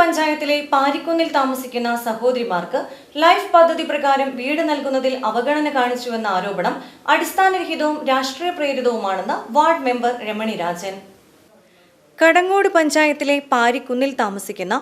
പഞ്ചായത്തിലെ പാരിക്കുന്നിൽ താമസിക്കുന്ന സഹോദരിമാർക്ക് ലൈഫ് പദ്ധതി പ്രകാരം വീട് നൽകുന്നതിൽ അവഗണന കാണിച്ചുവെന്ന ആരോപണം അടിസ്ഥാനരഹിതവും രാഷ്ട്രീയ പ്രേരിതവുമാണെന്ന് വാർഡ് മെമ്പർ രമണി രാജൻ. കടങ്ങോട് പഞ്ചായത്തിലെ പാരിക്കുന്നിൽ താമസിക്കുന്ന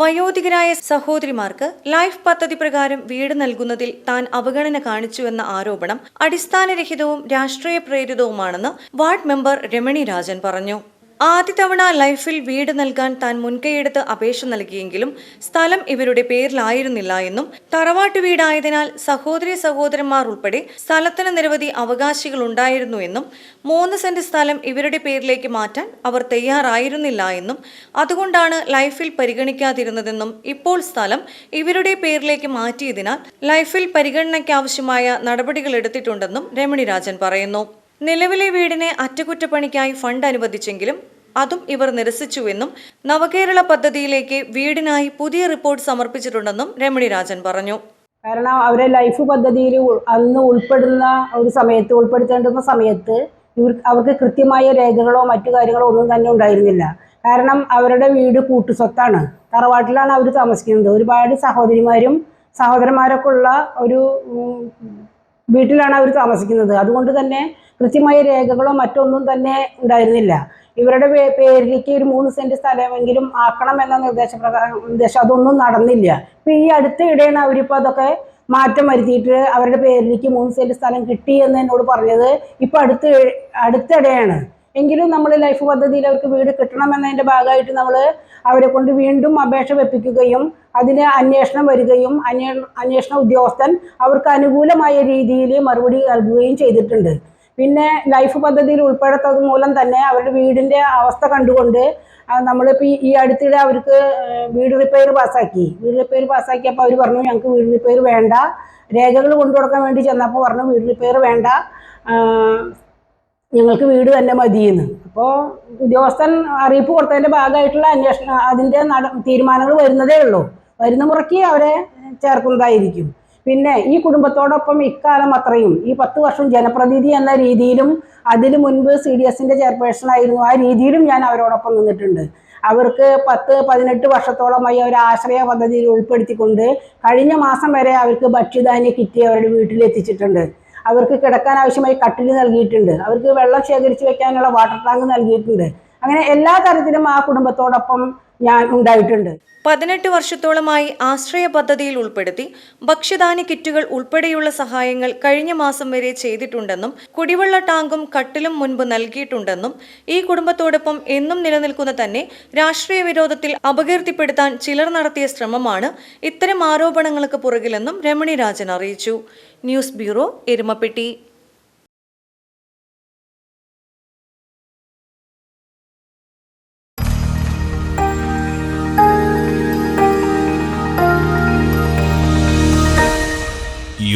വയോധികരായ സഹോദരിമാർക്ക് ലൈഫ് പദ്ധതി പ്രകാരം വീട് നൽകുന്നതിൽ താൻ അവഗണന കാണിച്ചുവെന്ന ആരോപണം അടിസ്ഥാനരഹിതവും രാഷ്ട്രീയ പ്രേരിതവുമാണെന്ന് വാർഡ് മെമ്പർ രമണി രാജൻ പറഞ്ഞു. ആദ്യ തവണ ലൈഫിൽ വീട് നൽകാൻ താൻ മുൻകൈയെടുത്ത് അപേക്ഷ നൽകിയെങ്കിലും സ്ഥലം ഇവരുടെ പേരിലായിരുന്നില്ല എന്നും തറവാട്ട് വീടായതിനാൽ സഹോദരി സഹോദരന്മാർ ഉൾപ്പെടെ സ്ഥലത്തിന് നിരവധി അവകാശികൾ ഉണ്ടായിരുന്നു എന്നും മൂന്ന് സെന്റ് സ്ഥലം ഇവരുടെ പേരിലേക്ക് മാറ്റാൻ അവർ തയ്യാറായിരുന്നില്ല എന്നും അതുകൊണ്ടാണ് ലൈഫിൽ പരിഗണിക്കാതിരുന്നതെന്നും ഇപ്പോൾ സ്ഥലം ഇവരുടെ പേരിലേക്ക് മാറ്റിയതിനാൽ ലൈഫിൽ പരിഗണനയ്ക്കാവശ്യമായ നടപടികൾ എടുത്തിട്ടുണ്ടെന്നും രമണി രാജൻ പറയുന്നു. നിലവിലെ വീടിനെ അറ്റകുറ്റപ്പണിക്കായി ഫണ്ട് അനുവദിച്ചെങ്കിലും അതും ഇവർ നിരസിച്ചുവെന്നും നവകേരള പദ്ധതിയിലേക്ക് വീടിനായി പുതിയ റിപ്പോർട്ട് സമർപ്പിച്ചിട്ടുണ്ടെന്നും രമണി രാജൻ പറഞ്ഞു. കാരണം അവരെ ലൈഫ് പദ്ധതിയിൽ അന്ന് ഉൾപ്പെടുന്ന ഒരു സമയത്ത് ഉൾപ്പെടുത്തേണ്ടുന്ന സമയത്ത് അവർക്ക് കൃത്യമായ രേഖകളോ മറ്റു കാര്യങ്ങളോ ഒന്നും തന്നെ ഉണ്ടായിരുന്നില്ല. കാരണം അവരുടെ വീട് കൂട്ടുസ്വത്താണ്. തറവാട്ടിലാണ് അവർ താമസിക്കുന്നത്. ഒരുപാട് സഹോദരിമാരും സഹോദരന്മാരൊക്കെ ഉള്ള ഒരു വീട്ടിലാണ് അവർ താമസിക്കുന്നത്. അതുകൊണ്ട് തന്നെ കൃത്യമായ രേഖകളോ മറ്റൊന്നും തന്നെ ഉണ്ടായിരുന്നില്ല. ഇവരുടെ പേരിലേക്ക് ഒരു മൂന്ന് സെന്റ് സ്ഥലമെങ്കിലും ആക്കണം എന്ന നിർദ്ദേശപ്രകാരം നിർദ്ദേശം. അതൊന്നും നടന്നില്ല. ഇപ്പൊ ഈ അടുത്ത ഇടയാണ് അവരിപ്പോൾ അതൊക്കെ മാറ്റം വരുത്തിയിട്ട് അവരുടെ പേരിലേക്ക് മൂന്ന് സെന്റ് സ്ഥലം കിട്ടി എന്ന് എന്നോട് പറഞ്ഞത്. ഇപ്പൊ അടുത്ത് അടുത്തിടെയാണ്. എങ്കിലും നമ്മൾ ലൈഫ് പദ്ധതിയിൽ അവർക്ക് വീട് കിട്ടണമെന്നതിന്റെ ഭാഗമായിട്ട് നമ്മൾ അവരെ കൊണ്ട് വീണ്ടും അപേക്ഷ വെപ്പിക്കുകയും അതിന് അന്വേഷണം വരികയും അന്വേ അന്വേഷണ ഉദ്യോഗസ്ഥൻ അവർക്ക് അനുകൂലമായ രീതിയിൽ മറുപടി നൽകുകയും ചെയ്തിട്ടുണ്ട്. പിന്നെ ലൈഫ് പദ്ധതിയിൽ ഉൾപ്പെടുത്തത് മൂലം തന്നെ അവരുടെ വീടിന്റെ അവസ്ഥ കണ്ടുകൊണ്ട് നമ്മളിപ്പോൾ ഈ- അടുത്തിടെ അവർക്ക് വീട് റിപ്പയർ പാസ്സാക്കി. വീട് റിപ്പയർ പാസ്സാക്കിയപ്പോൾ അവർ പറഞ്ഞു ഞങ്ങൾക്ക് വീട് റിപ്പയർ വേണ്ട. രേഖകൾ കൊണ്ടു കൊടുക്കാൻ വേണ്ടി ചെന്നപ്പോൾ പറഞ്ഞു വീട് റിപ്പയർ വേണ്ട. ഞങ്ങൾക്ക് വീട് തന്നെ മതിയെന്ന്. അപ്പോൾ ഉദ്യോഗസ്ഥൻ അറിയിപ്പ് കൊടുത്തതിന്റെ ഭാഗമായിട്ടുള്ള അന്വേഷണം അതിന്റെ തീരുമാനങ്ങൾ വരുന്നതേ ഉള്ളൂ. വരുന്ന മുറയ്ക്ക് അവരെ ചേർക്കുന്നതായിരിക്കും. പിന്നെ ഈ കുടുംബത്തോടൊപ്പം ഇക്കാലം അത്രയും ഈ പത്ത് വർഷം ജനപ്രതിനിധി എന്ന രീതിയിലും അതിനു മുൻപ് സി ഡി എസിന്റെ ചെയർപേഴ്സൺ ആയിരുന്നു. ആ രീതിയിലും ഞാൻ അവരോടൊപ്പം നിന്നിട്ടുണ്ട്. അവർക്ക് പത്ത് പതിനെട്ട് വർഷത്തോളമായി അവർ ആശ്രയ പദ്ധതിയിൽ ഉൾപ്പെടുത്തിക്കൊണ്ട് കഴിഞ്ഞ മാസം വരെ അവർക്ക് ഭക്ഷ്യധാന്യ കിറ്റ് അവരുടെ വീട്ടിലെത്തിച്ചിട്ടുണ്ട് അവർക്ക് കിടക്കാൻ ആവശ്യമായി കട്ടിൽ നൽകിയിട്ടുണ്ട്. അവർക്ക് വെള്ളം ശേഖരിച്ച് വെക്കാനുള്ള വാട്ടർ ടാങ്ക് നൽകിയിട്ടുണ്ട്. അങ്ങനെ എല്ലാ തരത്തിലും ആ കുടുംബത്തോടൊപ്പം ഞാൻ ഉണ്ടായിട്ടുണ്ട്. പതിനെട്ട് വർഷത്തോളമായി ആശ്രയ പദ്ധതിയിൽ ഉൾപ്പെടുത്തി ഭക്ഷ്യധാന്യ കിറ്റുകൾ ഉൾപ്പെടെയുള്ള സഹായങ്ങൾ കഴിഞ്ഞ മാസം വരെ ചെയ്തിട്ടുണ്ടെന്നും കുടിവെള്ള ടാങ്കും കട്ടിലും മുൻപ് നൽകിയിട്ടുണ്ടെന്നും ഈ കുടുംബത്തോടൊപ്പം എന്നും നിലനിൽക്കുന്ന തന്നെ രാഷ്ട്രീയ വിരോധത്തിൽ അപകീർത്തിപ്പെടുത്താൻ ചിലർ നടത്തിയ ശ്രമമാണ് ഇത്തരം ആരോപണങ്ങൾക്ക് പുറകിലെന്നും രമണി രാജൻ അറിയിച്ചു. News bureau Erumapetty.